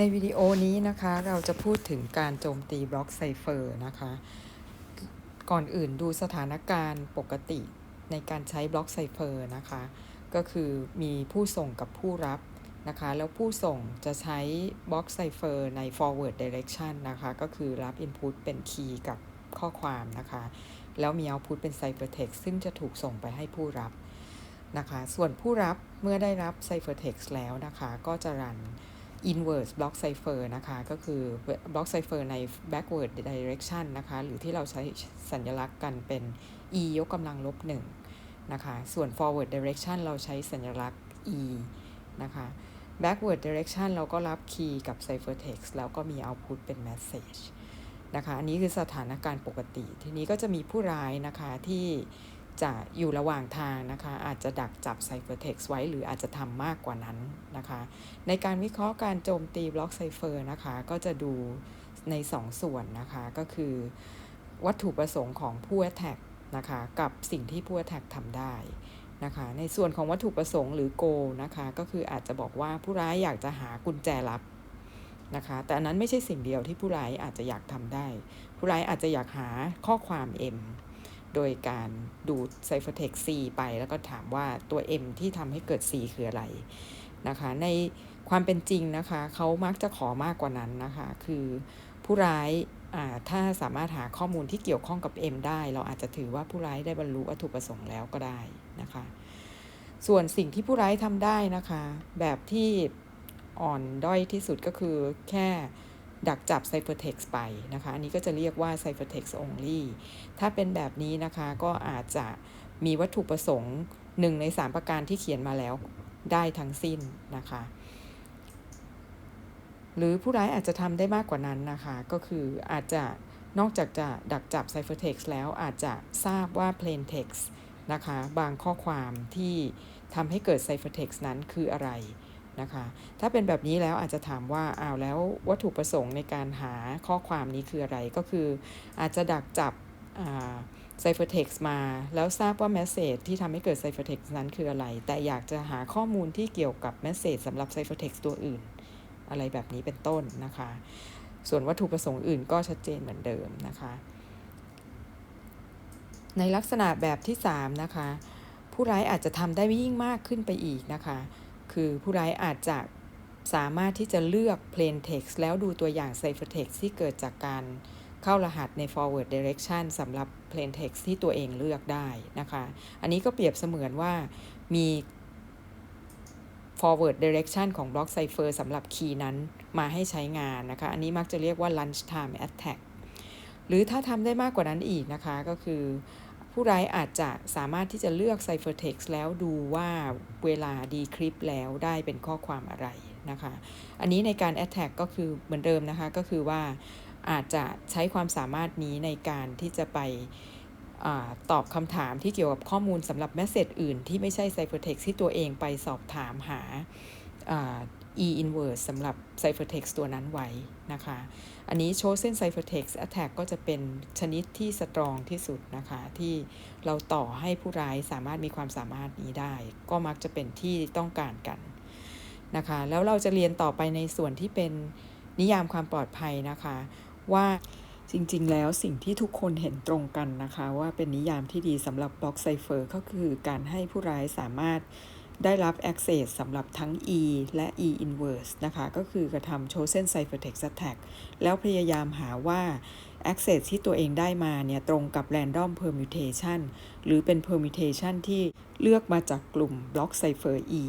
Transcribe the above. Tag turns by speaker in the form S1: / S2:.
S1: ในวิดีโอนี้นะคะเราจะพูดถึงการโจมตีบล็อกไซเฟอร์นะคะ ก่อนอื่นดูสถานการณ์ปกติในการใช้บล็อกไซเฟอร์นะคะ ก็คือมีผู้ส่งกับผู้รับนะคะ แล้วผู้ส่งจะใช้บล็อกไซเฟอร์ใน forward direction นะคะ ก็คือรับ input เป็นคีย์กับข้อความนะคะ แล้วมี output เป็น ciphertext ซึ่งจะถูกส่งไปให้ผู้รับนะคะ ส่วนผู้รับเมื่อได้รับ ciphertext แล้วนะคะ ก็จะรัน inverse block cipher นะคะ ก็คือ block cipher ใน backward direction นะคะ หรือที่เราใช้สัญลักษณ์กันเป็น e ยกกำลังลบหนึ่งนะคะ ส่วน forward direction เราใช้สัญลักษณ์ e นะคะ backward direction เราก็รับ key กับ ciphertext แล้วก็มี output เป็น message นะคะ อันนี้คือสถานการณ์ปกติ ทีนี้ก็จะมีผู้ร้ายนะคะที่ จะอยู่ระหว่างทางนะคะ อาจจะดักจับ Ciphertext ไว้หรืออาจจะทำมากกว่านั้นนะคะ ในการวิเคราะห์การโจมตีบล็อกไซเฟอร์นะคะ ก็จะดูใน 2สส่วนนะคะ ก็คือวัตถุประสงค์ของผู้ attack นะคะ กับสิ่งที่ผู้ attack ทำได้นะคะ ในส่วนของวัตถุประสงค์หรือ goal นะคะ ก็คืออาจจะบอกว่าผู้ร้ายอยากจะหากุญแจลับนะคะ แต่อันนั้นไม่ใช่สิ่งเดียวที่ผู้ร้ายอาจจะอยากทำได้ ผู้ร้ายอาจจะอยากหาข้อความ M โดยการดูด Ciphertext C ไป แล้วก็ถามว่าตัว M ที่ทำให้เกิด C คืออะไรนะคะ ในความเป็นจริงนะคะเขามักจะขอมากกว่านั้นนะคะ คือผู้ร้ายถ้าสามารถหาข้อมูลที่เกี่ยวข้องกับ M ได้ เราอาจจะถือว่าผู้ร้ายได้บรรลุวัตถุประสงค์แล้วก็ได้นะคะ ส่วนสิ่งที่ผู้ร้ายทำได้นะคะ แบบที่อ่อนด้อยที่สุดก็คือแค่ ดักจับ Ciphertext ไปนะคะ อันนี้ก็จะเรียกว่า Ciphertext only ถ้าเป็นแบบนี้นะคะก็อาจจะมีวัตถุประสงค์หนึ่งใน 3 ประการที่เขียนมาแล้วได้ทั้งสิ้นนะคะ หรือผู้ร้ายอาจจะทำได้มากกว่านั้นนะคะ ก็คืออาจจะนอกจากจะดักจับ Ciphertext แล้วอาจจะทราบว่า plain text นะคะ บางข้อความที่ทำให้เกิด Ciphertext นั้นคืออะไร นะคะ ถ้าเป็นแบบนี้แล้วอาจจะถามว่าอ้าวแล้ววัตถุประสงค์ในการหาข้อความนี้คืออะไรก็คือ อาจจะดักจับไซเฟอร์เท็กซ์มา แล้วทราบว่าแมสเซจที่ทำให้เกิดไซเฟอร์เท็กซ์นั้นคืออะไร แต่อยากจะหาข้อมูลที่เกี่ยวกับแมสเซจสำหรับไซเฟอร์เท็กซ์ตัวอื่น อะไรแบบนี้เป็นต้นนะคะ ส่วนวัตถุประสงค์อื่นก็ชัดเจนเหมือนเดิมนะคะ ในลักษณะแบบที่ 3 นะคะ ผู้ร้ายอาจจะทำได้ยิ่งมากขึ้นไปอีกนะคะ คือผู้ร้ายอาจจะสามารถที่จะเลือก plain text แล้วดูตัวอย่าง ciphertext ที่เกิดจากการเข้ารหัสใน forward direction สำหรับ plain text ที่ตัวเองเลือกได้นะคะ อันนี้ก็เปรียบเสมือนว่ามี forward direction ของ block cipher สำหรับคีย์นั้นมาให้ใช้งานนะคะ อันนี้มักจะเรียกว่า lunch time attack หรือถ้าทำได้มากกว่านั้นอีกนะคะก็คือ ผู้ร้ายอาจจะสามารถที่จะเลือก Ciphertext แล้วดูว่าเวลา decrypt แล้วได้เป็นข้อความอะไรนะคะ อันนี้ในการ attack ก็คือเหมือนเดิมนะคะ ก็คือว่าอาจจะใช้ความสามารถนี้ในการที่จะไปอตอบคำถามที่เกี่ยวกับข้อมูลสำหรับแมสเซจอื่นที่ไม่ใช่ Ciphertext ที่ตัวเองไปสอบถามหา e inverse สำหรับ Ciphertext ตัวนั้นไว้นะคะ อันนี้ chosen Ciphertext attack ก็จะเป็นชนิดที่สตรองที่สุดนะคะ ที่เราต่อให้ผู้ร้ายสามารถมีความสามารถนี้ได้ ก็มักจะเป็นที่ต้องการกันนะคะ แล้วเราจะเรียนต่อไปในส่วนที่เป็นนิยามความปลอดภัยนะคะ ว่าจริงๆ แล้วสิ่งที่ทุกคนเห็นตรงกันนะคะ ว่าเป็นนิยามที่ดีสำหรับบล็อกไซเฟอร์ก็คือการให้ผู้ร้ายสามารถ ได้รับ access สำหรับทั้ง e และ e inverse นะคะ ก็คือกระทำ chosen ciphertext attack แล้วพยายามหาว่า access ที่ตัวเองได้มาเนี่ย ตรงกับ random permutation หรือเป็น permutation ที่เลือกมาจากกลุ่ม block cipher e